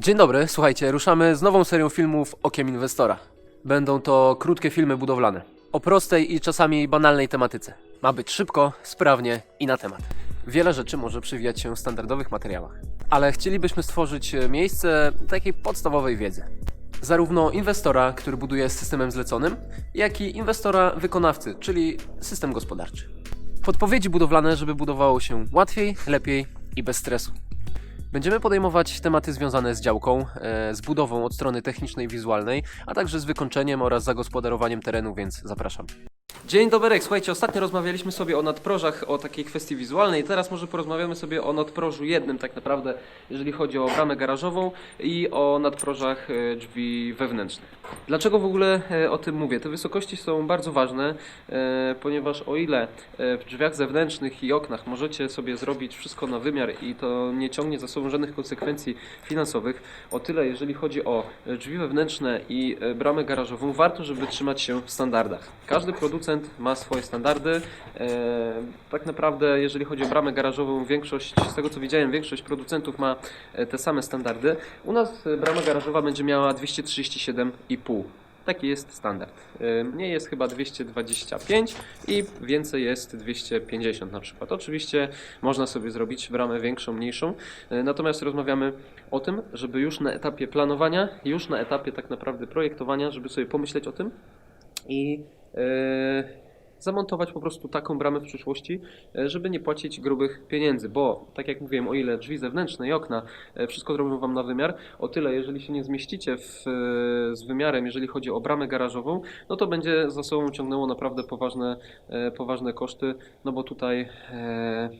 Dzień dobry, słuchajcie, ruszamy z nową serią filmów Okiem Inwestora. Będą to krótkie filmy budowlane o prostej i czasami banalnej tematyce. Ma być szybko, sprawnie i na temat. Wiele rzeczy może przewijać się w standardowych materiałach, ale chcielibyśmy stworzyć e, miejsce takiej podstawowej wiedzy. Zarówno inwestora, który buduje systemem zleconym, jak i inwestora wykonawcy, czyli system gospodarczy. Podpowiedzi budowlane, żeby budowało się łatwiej, lepiej i bez stresu. Będziemy podejmować tematy związane z działką, e, z budową od strony technicznej i wizualnej, a także z wykończeniem oraz zagospodarowaniem terenu, więc zapraszam. Dzień dobry, słuchajcie, ostatnio rozmawialiśmy sobie o nadprożach, o takiej kwestii wizualnej, teraz może porozmawiamy sobie o nadprożu jednym tak naprawdę, jeżeli chodzi o bramę garażową i o nadprożach e, drzwi wewnętrznych. Dlaczego w ogóle e, o tym mówię? Te wysokości są bardzo ważne, e, ponieważ o ile w drzwiach zewnętrznych i oknach możecie sobie zrobić wszystko na wymiar i to nie ciągnie za sobą żadnych konsekwencji finansowych, o tyle jeżeli chodzi o drzwi wewnętrzne i bramę garażową, warto, żeby trzymać się w standardach. Każdy producent ma swoje standardy. E, tak naprawdę, jeżeli chodzi o bramę garażową, większość, z tego co widziałem, większość producentów ma e, te same standardy. U nas e, brama garażowa będzie miała 237,5. Taki jest standard. Mniej jest chyba 225 i więcej jest 250 na przykład. Oczywiście można sobie zrobić bramę większą, mniejszą. Natomiast rozmawiamy o tym, żeby już na etapie planowania, już na etapie tak naprawdę projektowania, żeby sobie pomyśleć o tym i zamontować po prostu taką bramę w przyszłości, e, żeby nie płacić grubych pieniędzy, bo tak jak mówiłem, o ile drzwi zewnętrzne i okna, e, wszystko zrobią Wam na wymiar, o tyle jeżeli się nie zmieścicie w, e, z wymiarem, jeżeli chodzi o bramę garażową, no to będzie za sobą ciągnęło naprawdę poważne, e, poważne koszty, no bo tutaj e,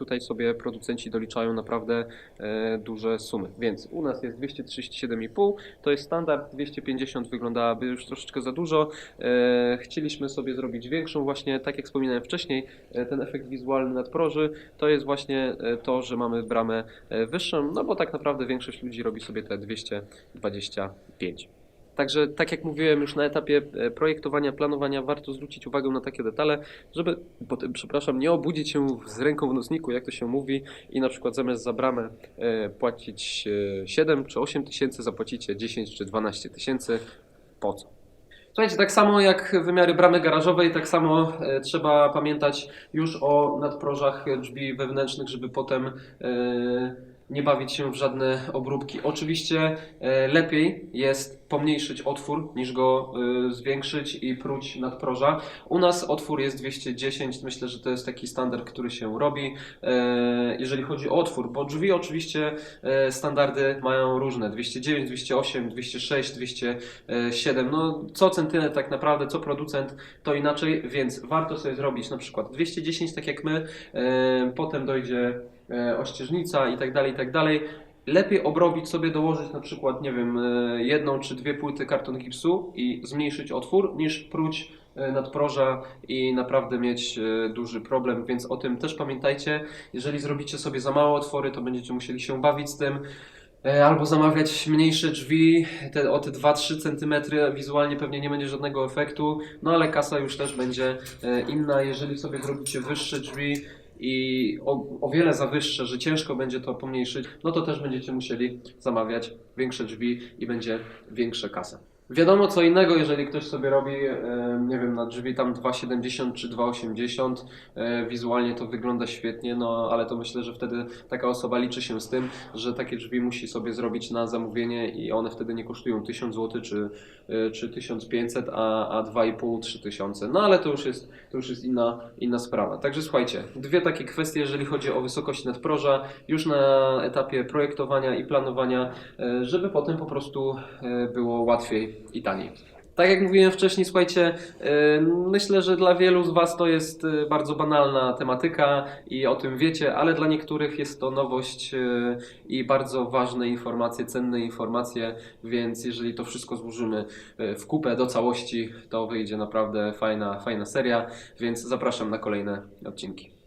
Tutaj sobie producenci doliczają naprawdę e, duże sumy. Więc u nas jest 237,5, to jest standard, 250 wyglądałaby już troszeczkę za dużo. E, chcieliśmy sobie zrobić większą właśnie, tak jak wspominałem wcześniej, e, ten efekt wizualny nadproży, to jest właśnie to, że mamy bramę wyższą, no bo tak naprawdę większość ludzi robi sobie te 225. Także, tak jak mówiłem, już na etapie e, projektowania, planowania warto zwrócić uwagę na takie detale, żeby przepraszam, nie obudzić się z ręką w nocniku, jak to się mówi, i na przykład zamiast za bramę e, płacić e, 7 czy 8 tysięcy, zapłacicie 10 czy 12 tysięcy. Po co? Słuchajcie, tak samo jak wymiary bramy garażowej, tak samo e, trzeba pamiętać już o nadprożach drzwi wewnętrznych, żeby potem e, nie bawić się w żadne obróbki. Oczywiście e, lepiej jest pomniejszyć otwór niż go e, zwiększyć i pruć nadproża. U nas otwór jest 210, myślę, że to jest taki standard, który się robi, e, jeżeli chodzi o otwór, bo drzwi oczywiście standardy mają różne, 209, 208, 206, 207, no co centymetr tak naprawdę, co producent, to inaczej, więc warto sobie zrobić na przykład 210, tak jak my, potem dojdzie ościeżnica i tak dalej, i tak dalej. Lepiej obrobić sobie, dołożyć na przykład, nie wiem, e, jedną czy dwie płyty karton gipsu i zmniejszyć otwór, niż pruć e, nadproża i naprawdę mieć e, duży problem, więc o tym też pamiętajcie. Jeżeli zrobicie sobie za małe otwory, to będziecie musieli się bawić z tym. E, Albo zamawiać mniejsze drzwi, te, o te 2-3 cm, wizualnie pewnie nie będzie żadnego efektu, no ale kasa już też będzie e, inna. Jeżeli sobie zrobicie wyższe drzwi i o, o wiele za wyższe, że ciężko będzie to pomniejszyć, no to też będziecie musieli zamawiać większe drzwi i będzie większa kasa. Wiadomo co innego, jeżeli ktoś sobie robi, e, nie wiem, na drzwi tam 2,70 czy 2,80, e, wizualnie to wygląda świetnie, no ale to myślę, że wtedy taka osoba liczy się z tym, że takie drzwi musi sobie zrobić na zamówienie i one wtedy nie kosztują 1000 zł czy, e, czy 1500, a, a 2,5-3 tysiące. No ale to już jest, to już jest inna, inna sprawa. Także słuchajcie, dwie takie kwestie, jeżeli chodzi o wysokość nadproża, już na etapie projektowania i planowania, żeby potem po prostu było łatwiej i taniej. Tak jak mówiłem wcześniej, słuchajcie, myślę, że dla wielu z Was to jest e, bardzo banalna tematyka i o tym wiecie, ale dla niektórych jest to nowość e, i bardzo ważne informacje, cenne informacje, więc jeżeli to wszystko złożymy e, w kupę do całości, to wyjdzie naprawdę fajna, fajna seria, więc zapraszam na kolejne odcinki.